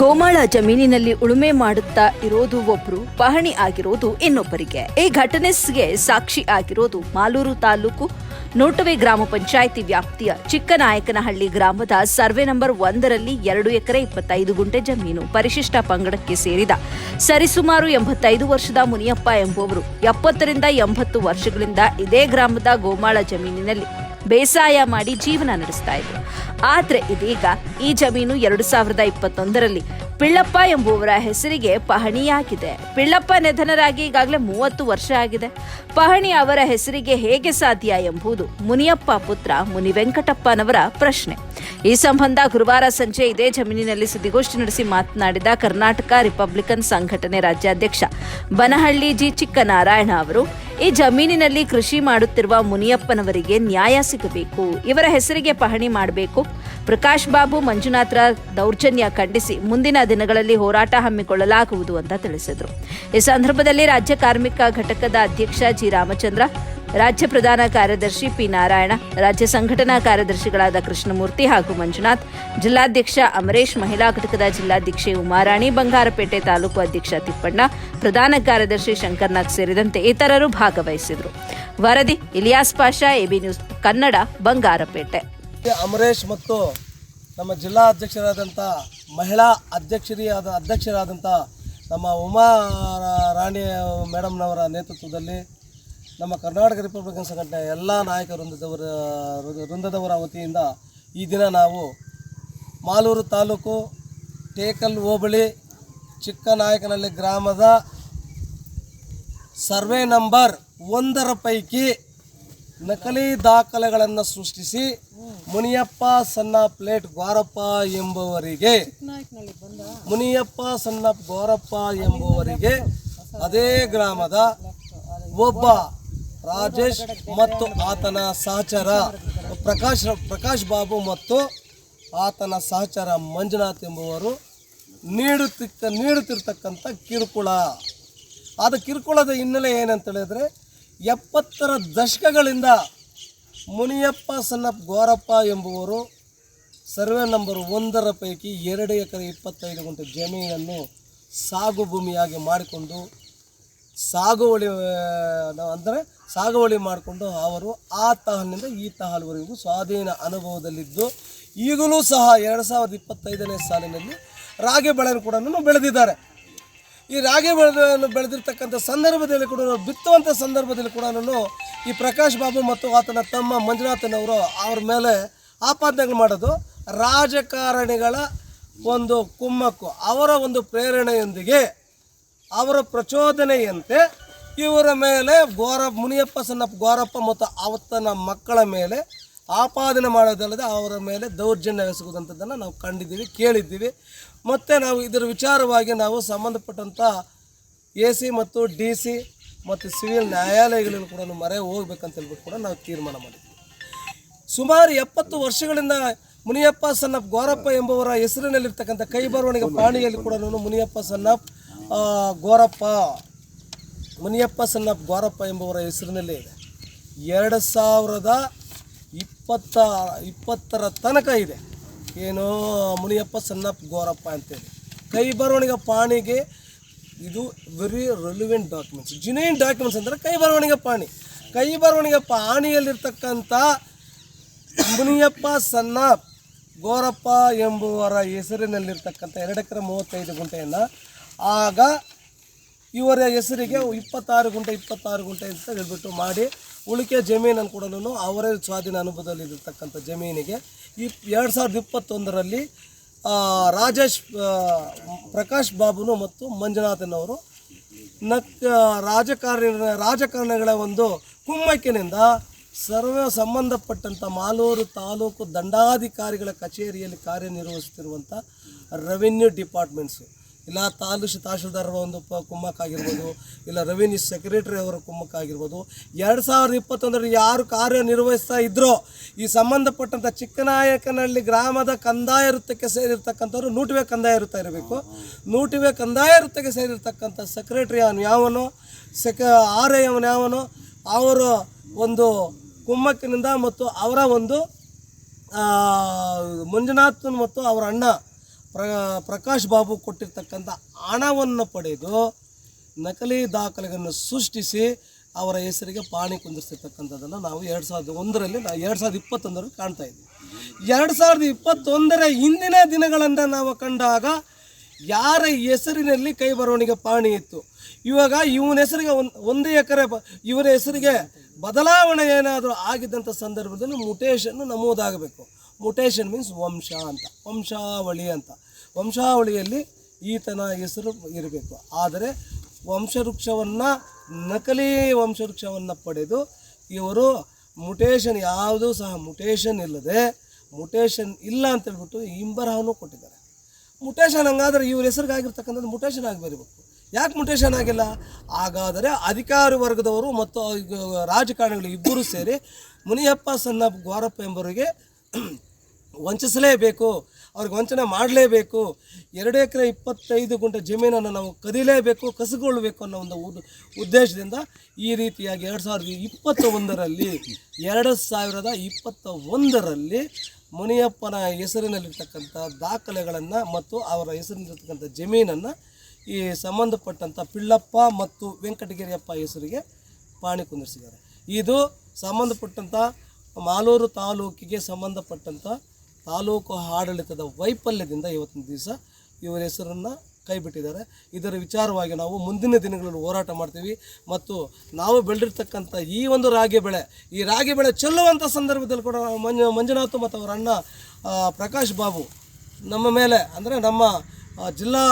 ಗೋಮಾಳ ಜಮೀನಿನಲ್ಲಿ ಉಳುಮೆ ಮಾಡುತ್ತಾ ಇರೋದು ಒಬ್ರು, ಪಹಣಿ ಆಗಿರೋದು ಇನ್ನೊಬ್ಬರಿಗೆ. ಈ ಘಟನೆಗೆ ಸಾಕ್ಷಿ ಆಗಿರೋದು ಮಾಲೂರು ತಾಲೂಕು ನೋಟವೆ ಗ್ರಾಮ ಪಂಚಾಯಿತಿ ವ್ಯಾಪ್ತಿಯ ಚಿಕ್ಕನಾಯಕನಹಳ್ಳಿ ಗ್ರಾಮದ ಸರ್ವೆ ನಂಬರ್ ಒಂದರಲ್ಲಿ ಎರಡು ಎಕರೆ ಇಪ್ಪತ್ತೈದು ಗುಂಟೆ ಜಮೀನು ಪರಿಶಿಷ್ಟ ಪಂಗಡಕ್ಕೆ ಸೇರಿದ ಸರಿಸುಮಾರು ಎಂಬತ್ತೈದು ವರ್ಷದ ಮುನಿಯಪ್ಪ ಎಂಬುವರು ಎಪ್ಪತ್ತರಿಂದ ಎಂಬತ್ತು ವರ್ಷಗಳಿಂದ ಇದೇ ಗ್ರಾಮದ ಗೋಮಾಳ ಜಮೀನಿನಲ್ಲಿ ಬೇಸಾಯ ಮಾಡಿ ಜೀವನ ನಡೆಸ್ತಾ ಇದ್ರು. ಆದ್ರೆ ಇದೀಗ ಈ ಜಮೀನು ಎರಡು ಸಾವಿರದ ಇಪ್ಪತ್ತೊಂದರಲ್ಲಿ ಪಿಳ್ಳಪ್ಪ ಎಂಬುವರ ಹೆಸರಿಗೆ ಪಹಣಿಯಾಗಿದೆ. ಪಿಳ್ಳಪ್ಪ ನಿಧನರಾಗಿ ಈಗಾಗಲೇ ಮೂವತ್ತು ವರ್ಷ ಆಗಿದೆ. ಪಹಣಿ ಅವರ ಹೆಸರಿಗೆ ಹೇಗೆ ಸಾಧ್ಯ ಎಂಬುದು ಮುನಿಯಪ್ಪ ಪುತ್ರ ಮುನಿ ವೆಂಕಟಪ್ಪನವರ ಪ್ರಶ್ನೆ. ಈ ಸಂಬಂಧ ಗುರುವಾರ ಸಂಜೆ ಇದೇ ಜಮೀನಿನಲ್ಲಿ ಸುದ್ದಿಗೋಷ್ಠಿ ನಡೆಸಿ ಮಾತನಾಡಿದ ಕರ್ನಾಟಕ ರಿಪಬ್ಲಿಕನ್ ಸಂಘಟನೆ ರಾಜ್ಯಾಧ್ಯಕ್ಷ ಬನಹಳ್ಳಿ ಜಿ ಚಿಕ್ಕನಾರಾಯಣ ಅವರು ಈ ಜಮೀನಿನಲ್ಲಿ ಕೃಷಿ ಮಾಡುತ್ತಿರುವ ಮುನಿಯಪ್ಪನವರಿಗೆ ನ್ಯಾಯ ಸಿಗಬೇಕು. ಇವರ ಹೆಸರಿಗೆ ಪಹಣಿ ಮಾಡಬೇಕು. ಪ್ರಕಾಶ್ ಬಾಬು ಮಂಜುನಾಥ್ರ ದೌರ್ಜನ್ಯ ಖಂಡಿಸಿ ಮುಂದಿನ ದಿನಗಳಲ್ಲಿ ಹೋರಾಟ ಹಮ್ಮಿಕೊಳ್ಳಲಾಗುವುದು ಅಂತ ತಿಳಿಸಿದರು. ಈ ಸಂದರ್ಭದಲ್ಲಿ ರಾಜ್ಯ ಕಾರ್ಮಿಕ ಘಟಕದ ಅಧ್ಯಕ್ಷ ಜಿ ರಾಮಚಂದ್ರ ರಾಜ್ಯ ಪ್ರಧಾನ ಕಾರ್ಯದರ್ಶಿ ಪಿ ನಾರಾಯಣ, ರಾಜ್ಯ ಸಂಘಟನಾ ಕಾರ್ಯದರ್ಶಿಗಳಾದ ಕೃಷ್ಣಮೂರ್ತಿ ಹಾಗೂ ಮಂಜುನಾಥ್, ಜಿಲ್ಲಾಧ್ಯಕ್ಷ ಅಮರೇಶ್, ಮಹಿಳಾ ಘಟಕದ ಜಿಲ್ಲಾಧ್ಯಕ್ಷೆ ಉಮಾರಾಣಿ, ಬಂಗಾರಪೇಟೆ ತಾಲೂಕು ಅಧ್ಯಕ್ಷ ತಿಪ್ಪಣ್ಣ, ಪ್ರಧಾನ ಕಾರ್ಯದರ್ಶಿ ಶಂಕರ್ನಾಗ್ ಸೇರಿದಂತೆ ಇತರರು ಭಾಗವಹಿಸಿದರು. ವರದಿ ಇಲಿಯಾಸ್ ಪಾಷಾ, ಎಬಿ ನ್ಯೂಸ್ ಕನ್ನಡ, ಬಂಗಾರಪೇಟೆ. ಅಮರೇಶ್ ಮತ್ತು ನಮ್ಮ ಜಿಲ್ಲಾ ಅಧ್ಯಕ್ಷರಾದಂಥ, ಮಹಿಳಾ ಅಧ್ಯಕ್ಷರಿಯಾದ ಅಧ್ಯಕ್ಷರಾದಂಥ ನಮ್ಮ ಉಮಾ ರಾಣಿ ಮೇಡಮ್ನವರ ನೇತೃತ್ವದಲ್ಲಿ ನಮ್ಮ ಕರ್ನಾಟಕ ರಿಪಬ್ಲಿಕನ್ ಸಂಘಟನೆ ಎಲ್ಲ ನಾಯಕ ವೃಂದದವರ ವೃಂದದವರ ವತಿಯಿಂದ ಈ ದಿನ ನಾವು ಮಾಲೂರು ತಾಲೂಕು ಟೇಕಲ್ ಹೋಬಳಿ ಚಿಕ್ಕನಾಯಕನಹಳ್ಳಿ ಗ್ರಾಮದ ಸರ್ವೆ ನಂಬರ್ ಒಂದರ ಪೈಕಿ ನಕಲಿ ದಾಖಲೆಗಳನ್ನು ಸೃಷ್ಟಿಸಿ ಮುನಿಯಪ್ಪ ಸಣ್ಣ ಪ್ಲೇಟ್ ಗೋರಪ್ಪ ಎಂಬುವರಿಗೆ, ಮುನಿಯಪ್ಪ ಸಣ್ಣ ಗೋರಪ್ಪ ಎಂಬುವರಿಗೆ ಅದೇ ಗ್ರಾಮದ ಒಬ್ಬ ರಾಜೇಶ್ ಮತ್ತು ಆತನ ಸಹಚರ ಪ್ರಕಾಶ್ ಪ್ರಕಾಶ್ ಬಾಬು ಮತ್ತು ಆತನ ಸಹಚರ ಮಂಜುನಾಥ್ ಎಂಬುವರು ನೀಡುತ್ತಿಕ್ಕ ನೀಡುತ್ತಿರ್ತಕ್ಕಂಥ ಕಿರುಕುಳ. ಆದ ಕಿರುಕುಳದ ಹಿನ್ನೆಲೆ ಏನಂತ ಹೇಳಿದರೆ, ಎಪ್ಪತ್ತರ ದಶಕಗಳಿಂದ ಮುನಿಯಪ್ಪ ಸನ್ನಪ್ಪ ಗೋರಪ್ಪ ಎಂಬುವರು ಸರ್ವೆ ನಂಬರ್ ಒಂದರ ಪೈಕಿ ಎರಡು ಎಕರೆ ಇಪ್ಪತ್ತೈದು ಗುಂಟೆ ಜಮೀನನ್ನು ಸಾಗು ಭೂಮಿಯಾಗಿ ಮಾಡಿಕೊಂಡು, ಸಾಗುವಳಿ ಅಂದರೆ ಸಾಗುವಳಿ ಮಾಡಿಕೊಂಡು ಅವರು ಆ ತಹಲ್ನಿಂದ ಈ ತಹಲ್ವರೆಗೂ ಸ್ವಾಧೀನ ಅನುಭವದಲ್ಲಿದ್ದು, ಈಗಲೂ ಸಹ ಎರಡು ಸಾವಿರದ ಇಪ್ಪತ್ತೈದನೇ ಸಾಲಿನಲ್ಲಿ ರಾಗಿ ಬೆಳೆಯನ್ನು ಕೂಡ ಬೆಳೆದಿದ್ದಾರೆ. ಈ ರಾಗಿ ಬೆಳೆಯನ್ನು ಬೆಳೆದಿರ್ತಕ್ಕಂಥ ಸಂದರ್ಭದಲ್ಲಿ ಕೂಡ ಬಿತ್ತುವಂಥ ಸಂದರ್ಭದಲ್ಲಿ ಕೂಡ ಈ ಪ್ರಕಾಶ್ ಬಾಬು ಮತ್ತು ಆತನ ತಮ್ಮ ಮಂಜುನಾಥನವರು ಅವ್ರ ಮೇಲೆ ಆಪಾದನೆಗಳು ಮಾಡೋದು ರಾಜಕಾರಣಿಗಳ ಒಂದು ಕುಮ್ಮಕ್ಕು, ಅವರ ಒಂದು ಪ್ರೇರಣೆಯೊಂದಿಗೆ, ಅವರ ಪ್ರಚೋದನೆಯಂತೆ ಇವರ ಮೇಲೆ ಗೋರ ಮುನಿಯಪ್ಪ, ಸಣ್ಣಪ್ಪ ಗೋರಪ್ಪ ಮತ್ತು ಅವತ್ತನ ಮಕ್ಕಳ ಮೇಲೆ ಆಪಾದನೆ ಮಾಡೋದಲ್ಲದೆ ಅವರ ಮೇಲೆ ದೌರ್ಜನ್ಯ ಎಸಗುವುದಂಥದ್ದನ್ನು ನಾವು ಕಂಡಿದ್ದೀವಿ, ಕೇಳಿದ್ದೀವಿ. ಮತ್ತು ನಾವು ಇದರ ವಿಚಾರವಾಗಿ ನಾವು ಸಂಬಂಧಪಟ್ಟಂಥ ಎ ಸಿ ಮತ್ತು ಡಿ ಸಿ ಮತ್ತು ಸಿವಿಲ್ ನ್ಯಾಯಾಲಯಗಳಲ್ಲಿ ಕೂಡ ಮರೆ ಹೋಗ್ಬೇಕಂತ ಹೇಳ್ಬಿಟ್ಟು ಕೂಡ ನಾವು ತೀರ್ಮಾನ ಮಾಡಿದ್ವಿ. ಸುಮಾರು ಎಪ್ಪತ್ತು ವರ್ಷಗಳಿಂದ ಮುನಿಯಪ್ಪ, ಸಣ್ಣಪ್ಪ ಗೋರಪ್ಪ ಎಂಬುವರ ಹೆಸರಿನಲ್ಲಿರ್ತಕ್ಕಂಥ ಕೈ ಬರವಣಿಗೆ ಪಾಣಿಯಲ್ಲಿ ಕೂಡ ಮುನಿಯಪ್ಪ, ಸಣ್ಣಪ್ಪ ಗೋರಪ್ಪ ಮುನಿಯಪ್ಪ ಸಣ್ಣಪ್ಪ ಗೋರಪ್ಪ ಎಂಬುವರ ಹೆಸರಿನಲ್ಲೇ ಇದೆ. ಎರಡು ಸಾವಿರದ ಇಪ್ಪತ್ತ, ಇಪ್ಪತ್ತರ ತನಕ ಇದೆ. ಏನು ಮುನಿಯಪ್ಪ ಸಣ್ಣಪ್ಪ ಗೋರಪ್ಪ ಅಂತೇಳಿ. ಕೈ ಬರವಣಿಗೆ ಪಾಣಿಗೆ ಇದು very relevant documents genuine documents ಅಂದರೆ ಕೈ ಬರವಣಿಗೆ ಪಾಣಿ. ಕೈ ಬರವಣಿಗೆ ಪಾಣಿಯಲ್ಲಿರ್ತಕ್ಕಂಥ ಮುನಿಯಪ್ಪ ಸಣ್ಣ ಗೋರಪ್ಪ ಎಂಬುವರ ಹೆಸರಿನಲ್ಲಿರ್ತಕ್ಕಂಥ ಎರಡು ಎಕರೆ ಮೂವತ್ತೈದು ಗುಂಟೆಯನ್ನು ಆಗ ಇವರ ಹೆಸರಿಗೆ ಇಪ್ಪತ್ತಾರು ಗುಂಟೆ ಇಪ್ಪತ್ತಾರು ಗುಂಟೆ ಅಂತ ಹೇಳ್ಬಿಟ್ಟು ಮಾಡಿ ಉಳಿಕೆ ಜಮೀನನ್ನು ಕೊಡಲು ಅವರೇ ಸ್ವಾಧೀನ ಅನುಭವದಲ್ಲಿ ಇರತಕ್ಕಂಥ ಜಮೀನಿಗೆ. ಈ ಎರಡು ಸಾವಿರದ ಇಪ್ಪತ್ತೊಂದರಲ್ಲಿ ರಾಜೇಶ್ ಪ್ರಕಾಶ್ ಬಾಬುನು ಮತ್ತು ಮಂಜುನಾಥನವರು ನಕ್ ರಾಜಕಾರಣ ರಾಜಕಾರಣಿಗಳ ಒಂದು ಕುಮ್ಮಕ್ಕಿನಿಂದ ಸರ್ವ ಸಂಬಂಧಪಟ್ಟಂಥ ಮಾಲೂರು ತಾಲೂಕು ದಂಡಾಧಿಕಾರಿಗಳ ಕಚೇರಿಯಲ್ಲಿ ಕಾರ್ಯನಿರ್ವಹಿಸುತ್ತಿರುವಂಥ ರೆವಿನ್ಯೂ ಡಿಪಾರ್ಟ್ಮೆಂಟ್ಸು. ಇಲ್ಲ ತಾಲೂಕು ತಹಶೀಲ್ದಾರರ ಒಂದು ಪ ಕುಮ್ಮಕ್ಕಾಗಿರ್ಬೋದು, ಇಲ್ಲ ರೆವಿನ್ಯೂ ಸೆಕ್ರೆಟರಿ ಅವರ ಕುಮ್ಮಕ್ಕಾಗಿರ್ಬೋದು, ಎರಡು ಸಾವಿರದ ಇಪ್ಪತ್ತೊಂದರಲ್ಲಿ ಯಾರು ಕಾರ್ಯನಿರ್ವಹಿಸ್ತಾ ಇದ್ರೋ, ಈ ಸಂಬಂಧಪಟ್ಟಂಥ ಚಿಕ್ಕನಾಯಕನಹಳ್ಳಿ ಗ್ರಾಮದ ಕಂದಾಯ ವೃತ್ತಕ್ಕೆ ಸೇರಿರ್ತಕ್ಕಂಥವ್ರು ನೂಟಿವೆ ಕಂದಾಯ ವೃತ್ತ ಇರಬೇಕು. ನೂಟಿವೆ ಕಂದಾಯ ವೃತ್ತಕ್ಕೆ ಸೇರಿರ್ತಕ್ಕಂಥ ಸೆಕ್ರೆಟರಿ ಅವನು ಯಾವನು? ಸೆಕ ಆರ್ ಐ ಅವನು ಯಾವನೋ? ಅವರ ಒಂದು ಕುಮ್ಮಕ್ಕಿನಿಂದ ಮತ್ತು ಅವರ ಒಂದು ಮಂಜುನಾಥನ್ ಮಂಜುನಾಥ್ ಮತ್ತು ಅವರ ಅಣ್ಣ ಪ್ರ ಪ್ರಕಾಶ್ ಬಾಬು ಕೊಟ್ಟಿರ್ತಕ್ಕಂಥ ಹಣವನ್ನು ಪಡೆದು ನಕಲಿ ದಾಖಲೆಗಳನ್ನು ಸೃಷ್ಟಿಸಿ ಅವರ ಹೆಸರಿಗೆ ಪಾಣಿ ಕುಂದಿರ್ಸಿರ್ತಕ್ಕಂಥದ್ದನ್ನು ನಾವು ಎರಡು ಸಾವಿರದ ಒಂದರಲ್ಲಿ ನಾವು ಎರಡು ಸಾವಿರದ ಇಪ್ಪತ್ತೊಂದರಲ್ಲಿ ಕಾಣ್ತಾ ಇದ್ದೀವಿ. ಎರಡು ಸಾವಿರದ ಇಪ್ಪತ್ತೊಂದರ ಹಿಂದಿನ ದಿನಗಳನ್ನು ನಾವು ಕಂಡಾಗ ಯಾರ ಹೆಸರಿನಲ್ಲಿ ಕೈ ಬರವಣಿಗೆ ಪಾಣಿ ಇತ್ತು? ಇವಾಗ ಇವನ ಹೆಸರಿಗೆ ಒಂದು ಒಂದು ಎಕರೆ ಬ ಇವರ ಹೆಸರಿಗೆ ಬದಲಾವಣೆ ಏನಾದರೂ ಆಗಿದ್ದಂಥ ಸಂದರ್ಭದಲ್ಲಿ ಮುಟೇಶನ್ನು ನಮೂದಾಗಬೇಕು. ಮುಟೇಶನ್ ಮೀನ್ಸ್ ವಂಶ ಅಂತ. ವಂಶಾವಳಿ ಅಂತ. ವಂಶಾವಳಿಯಲ್ಲಿ ಈತನ ಹೆಸರು ಇರಬೇಕು. ಆದರೆ ವಂಶವೃಕ್ಷವನ್ನು, ನಕಲಿ ವಂಶವೃಕ್ಷವನ್ನು ಪಡೆದು ಇವರು ಮುಟೇಶನ್ ಯಾವುದೂ ಸಹ ಮುಟೇಶನ್ ಇಲ್ಲದೆ ಮುಟೇಶನ್ ಇಲ್ಲ ಅಂತ ಹೇಳ್ಬಿಟ್ಟು ಇಂಬರಹವನ್ನು ಕೊಟ್ಟಿದ್ದಾರೆ. ಮುಟೇಶನ್ ಹಂಗಾದ್ರೆ ಇವ್ರ ಹೆಸರಿಗಾಗಿರ್ತಕ್ಕಂಥದ್ದು ಮುಟೇಷನ್ ಆಗಿ ಬರಬೇಕು ಯಾಕೆ ಮುಟೇಶನ್ ಆಗಿಲ್ಲ? ಹಾಗಾದರೆ ಅಧಿಕಾರಿ ವರ್ಗದವರು ಮತ್ತು ರಾಜಕಾರಣಿಗಳು ಇಬ್ಬರು ಸೇರಿ ಮುನಿಯಪ್ಪ, ಸಣ್ಣ ಗೋರಪ್ಪ ಎಂಬವರಿಗೆ ವಂಚಿಸಲೇಬೇಕು, ಅವ್ರಿಗೆ ವಂಚನೆ ಮಾಡಲೇಬೇಕು, ಎರಡು ಎಕರೆ ಇಪ್ಪತ್ತೈದು ಗುಂಟೆ ಜಮೀನನ್ನು ನಾವು ಕದಿಲೇಬೇಕು ಕಸಗೊಳ್ಳಬೇಕು ಅನ್ನೋ ಒಂದು ಉದ್- ಉದ್ದೇಶದಿಂದ ಈ ರೀತಿಯಾಗಿ ಎರಡು ಸಾವಿರದ ಇಪ್ಪತ್ತ ಒಂದರಲ್ಲಿ ಎರಡು ಸಾವಿರದ ಇಪ್ಪತ್ತ ಒಂದರಲ್ಲಿ ಮುನಿಯಪ್ಪನ ಹೆಸರಿನಲ್ಲಿರ್ತಕ್ಕಂಥ ದಾಖಲೆಗಳನ್ನು ಮತ್ತು ಅವರ ಹೆಸರಿನಲ್ಲಿರ್ತಕ್ಕಂಥ ಜಮೀನನ್ನು ಈ ಸಂಬಂಧಪಟ್ಟಂಥ ಪಿಳ್ಳಪ್ಪ ಮತ್ತು ವೆಂಕಟಗಿರಿಯಪ್ಪ ಹೆಸರಿಗೆ ಪಾಣಿ ಕುಂದಿರಿಸಿದ್ದಾರೆ. ಇದು ಸಂಬಂಧಪಟ್ಟಂಥ ಮಾಲೂರು ತಾಲೂಕಿಗೆ ಸಂಬಂಧಪಟ್ಟಂಥ ತಾಲೂಕು ಆಡಳಿತದ ವೈಫಲ್ಯದಿಂದ ಇವತ್ತಿನ ದಿವಸ ಇವರ ಹೆಸರನ್ನು ಕೈಬಿಟ್ಟಿದ್ದಾರೆ. ಇದರ ವಿಚಾರವಾಗಿ ನಾವು ಮುಂದಿನ ದಿನಗಳಲ್ಲಿ ಹೋರಾಟ ಮಾಡ್ತೀವಿ. ಮತ್ತು ನಾವು ಬೆಳೆದಿರ್ತಕ್ಕಂಥ ಈ ಒಂದು ರಾಗಿ ಬೆಳೆ, ಈ ರಾಗಿ ಬೆಳೆ ಚೆಲ್ಲುವಂಥ ಸಂದರ್ಭದಲ್ಲಿ ಕೂಡ ಮಂಜು, ಮಂಜುನಾಥ್ ಮತ್ತು ಅವರ ಅಣ್ಣ ಪ್ರಕಾಶ್ ಬಾಬು ನಮ್ಮ ಮೇಲೆ, ಅಂದರೆ ನಮ್ಮ ಜಿಲ್ಲಾ